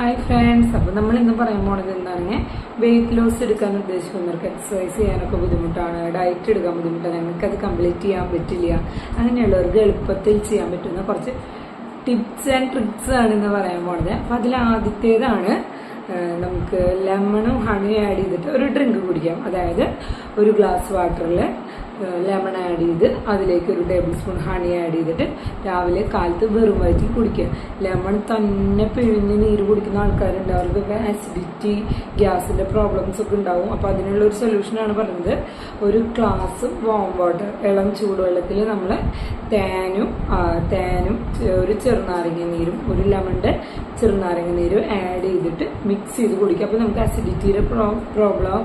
Hi friends അപ്പോൾ നമ്മൾ ഇന്ന് പറയാൻ പോണത് എന്താണ്? വെയിറ്റ് ലോസ് എടുക്കാൻ ഉദ്ദേശിക്കുന്നവർക്ക് എക്സസൈസ് ചെയ്യാനൊക്കെ ബുദ്ധിമുട്ടാണ്. ഡയറ്റ് എടുക്കാൻ ബുദ്ധിമുട്ടാണ്. ഞങ്ങൾക്ക് അത് കംപ്ലീറ്റ് ചെയ്യാൻ പറ്റില്ല. അങ്ങനെയുള്ളവർക്ക് എളുപ്പത്തിൽ ചെയ്യാൻ പറ്റുന്ന കുറച്ച് ടിപ്സ് ആൻഡ് ട്രിക്സ് ആണ് ഇന്ന് പറയാൻ പോണത്. അപ്പോൾ അതിൽ ആദ്യത്തേതാണ് നമുക്ക് ലെമണും ഹണിയും ആഡ് ചെയ്തിട്ട് ഒരു ഡ്രിങ്ക് കുടിക്കാം. അതായത് ഒരു ഗ്ലാസ് വാട്ടറിൽ ലെമൺ ആഡ് ചെയ്ത് അതിലേക്ക് ഒരു ടേബിൾ സ്പൂൺ ഹണി ആഡ് ചെയ്തിട്ട് രാവിലെ കാലത്ത് വെറും വയറ്റിൽ കുടിക്കുക. ലെമൺ തന്നെ പിഴിഞ്ഞ് നീര് കുടിക്കുന്ന ആൾക്കാരുണ്ട്. അവർക്ക് ആസിഡിറ്റി ഗ്യാസിന്റെ പ്രോബ്ലംസ് ഒക്കെ ഉണ്ടാവും. അപ്പോൾ അതിനുള്ള ഒരു സൊല്യൂഷനാണ് പറയുന്നത് ഒരു ഗ്ലാസ് വാം വാട്ടർ ഇളം ചൂടുവെള്ളത്തിൽ നമ്മൾ തേനും തേനും ഒരു ചെറുനാരങ്ങ നീരും ഒരു ലെമണിന്റെ ചെറുനാരങ്ങ നീരും ആഡ് ചെയ്തിട്ട് മിക്സ് ചെയ്ത് കുടിക്കുക. അപ്പോൾ നമുക്ക് അസിഡിറ്റിയുടെ പ്രോ പ്രോബ്ലം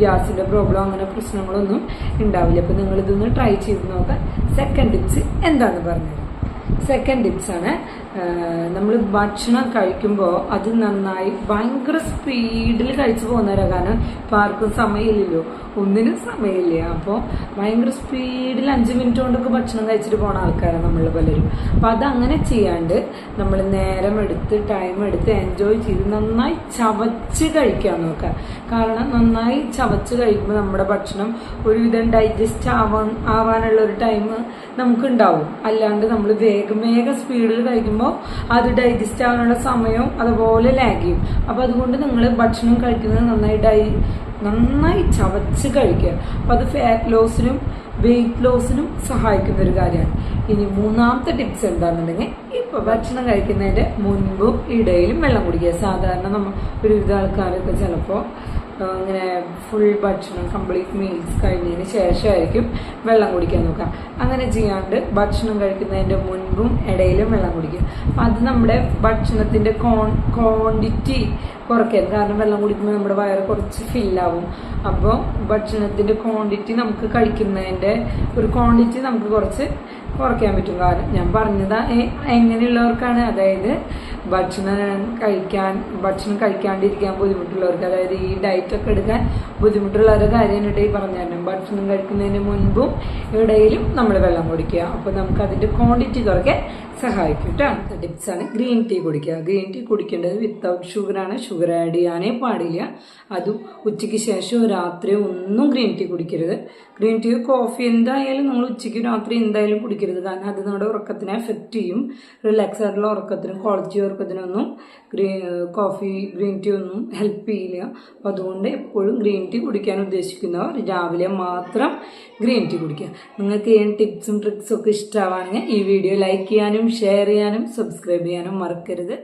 ഗ്യാസിന്റെ പ്രോബ്ലം അങ്ങനെ പ്രശ്നങ്ങളൊന്നും ഉണ്ടാവില്ല. അപ്പോൾ നിങ്ങളിതൊന്ന് ട്രൈ ചെയ്ത് നോക്കുക സെക്കൻഡ് ടിപ്സ് എന്താണെന്ന് പറഞ്ഞുതരാം. സെക്കൻഡ് ടിപ്സ് ആണ്. നമ്മൾ ഭക്ഷണം കഴിക്കുമ്പോൾ അത് നന്നായി ഭയങ്കര സ്പീഡിൽ കഴിച്ചു പോകുന്നവരാണ് കാരണം ഇപ്പം ആർക്കും സമയമില്ലല്ലോ. ഒന്നിനും സമയമില്ല. അപ്പോൾ ഭയങ്കര സ്പീഡിൽ അഞ്ച് മിനിറ്റ് കൊണ്ടൊക്കെ ഭക്ഷണം കഴിച്ചിട്ട് പോണ ആൾക്കാരാണ് നമ്മൾ പലരും. അപ്പം അതങ്ങനെ ചെയ്യാണ്ട് നമ്മൾ നേരം എടുത്ത് ടൈം എടുത്ത് എൻജോയ് ചെയ്ത് നന്നായി ചവച്ച് കഴിക്കാൻ നോക്കുക കാരണം നന്നായി ചവച്ച് കഴിക്കുമ്പോൾ നമ്മുടെ ഭക്ഷണം ഒരുവിധം ഡൈജസ്റ്റ് ആവാൻ ആവാനുള്ള ഒരു ടൈം നമുക്കുണ്ടാവും. അല്ലാണ്ട് നമ്മൾ വേഗം വേഗം സ്പീഡിൽ കഴിക്കുമ്പോൾ അത് ഡൈജസ്റ്റ് ആവാനുള്ള സമയവും അതുപോലെ ലാഗ് ചെയ്യും അപ്പോൾ അതുകൊണ്ട് നിങ്ങൾ ഭക്ഷണം കഴിക്കുന്നത് നന്നായി ഡൈ നന്നായി ചവച്ച് കഴിക്കുക. അപ്പോൾ അത് ഫാറ്റ് ലോസിനും വെയിറ്റ് ലോസിനും സഹായിക്കുന്ന ഒരു കാര്യമാണ്. ഇനി മൂന്നാമത്തെ ടിപ്സ് എന്താണെന്നുണ്ടെങ്കിൽ ഇപ്പോൾ ഭക്ഷണം കഴിക്കുന്നതിന്റെ മുൻപും ഇടയിലും വെള്ളം കുടിക്കുക. സാധാരണ നമ്മൾ ഒരുവിധ ആൾക്കാരൊക്കെ ചിലപ്പോൾ ഇങ്ങനെ ഫുൾ ഭക്ഷണം കംപ്ലീറ്റ് മീൽസ് കഴിഞ്ഞതിന് ശേഷമായിരിക്കും വെള്ളം കുടിക്കാൻ നോക്കുക. അങ്ങനെ ചെയ്യാണ്ട് ഭക്ഷണം കഴിക്കുന്നതിന്റെ മുൻപും ഇടയിലും വെള്ളം കുടിക്കുക. അപ്പം അത് നമ്മുടെ ഭക്ഷണത്തിന്റെ കോൺ ക്വാണ്ടിറ്റി കുറയ്ക്കാൻ കാരണം വെള്ളം കുടിക്കുമ്പോൾ നമ്മുടെ വയറ് കുറച്ച് ഫില്ലാവും അപ്പോൾ ഭക്ഷണത്തിന്റെ ക്വാണ്ടിറ്റി നമുക്ക് കഴിക്കുന്നതിന്റെ ഒരു ക്വാണ്ടിറ്റി നമുക്ക് കുറച്ച് കുറയ്ക്കാൻ പറ്റും. കാരണം ഞാൻ പറഞ്ഞത് എങ്ങനെയുള്ളവർക്കാണ്. അതായത് ഭക്ഷണം കഴിക്കാൻ ഭക്ഷണം കഴിക്കാണ്ടിരിക്കാൻ ബുദ്ധിമുട്ടുള്ളവർക്ക് അതായത് ഈ ഡയറ്റ് ഒക്കെ എടുക്കാൻ ബുദ്ധിമുട്ടുള്ളവരുടെ കാര്യമായിട്ട് ഈ പറഞ്ഞു ഭക്ഷണം കഴിക്കുന്നതിന് മുൻപും ഇടയിലും നമ്മൾ വെള്ളം കുടിക്കുക. അപ്പോൾ നമുക്ക് അതിന്റെ ക്വാണ്ടിറ്റി കുറയ്ക്കാൻ സഹായിക്കും കേട്ടോ. അടുത്ത ടിപ്സ് ആണ് ഗ്രീൻ ടീ കുടിക്കുക. ഗ്രീൻ ടീ കുടിക്കേണ്ടത് വിത്തൗട്ട് ഷുഗറാണ് ഷുഗർ ആഡ് ചെയ്യാനേ പാടില്ല. അതും ഉച്ചയ്ക്ക് ശേഷം രാത്രി ഒന്നും ഗ്രീൻ ടീ കുടിക്കരുത്. ഗ്രീൻ ടീ കോഫി എന്തായാലും നമ്മൾ ഉച്ചയ്ക്ക് രാത്രി എന്തായാലും കുടിക്കരുത്. കാരണം അത് നമ്മുടെ ഉറക്കത്തിനെ എഫക്റ്റ് ചെയ്യും. റിലാക്സ് ആയിട്ടുള്ള ഉറക്കത്തിനും ക്വാളിറ്റി ഉറക്കത്തിനൊന്നും ഗ്രീൻ കോഫി ഗ്രീൻ ടീ ഒന്നും ഹെൽപ്പ് ചെയ്യില്ല. അപ്പം അതുകൊണ്ട് എപ്പോഴും ഗ്രീൻ ടീ കുടിക്കാൻ ഉദ്ദേശിക്കുന്നവർ രാവിലെ മാത്രം ഗ്രീൻ ടീ കുടിക്കുക. നിങ്ങൾക്ക് ഈ ടിപ്സും ട്രിക്സും ഒക്കെ ഇഷ്ടമാണെങ്കിൽ ഈ വീഡിയോ ലൈക്ക് ചെയ്യാനും ഷെയർ ചെയ്യാനും സബ്സ്ക്രൈബ് ചെയ്യാനും മറക്കരുത്.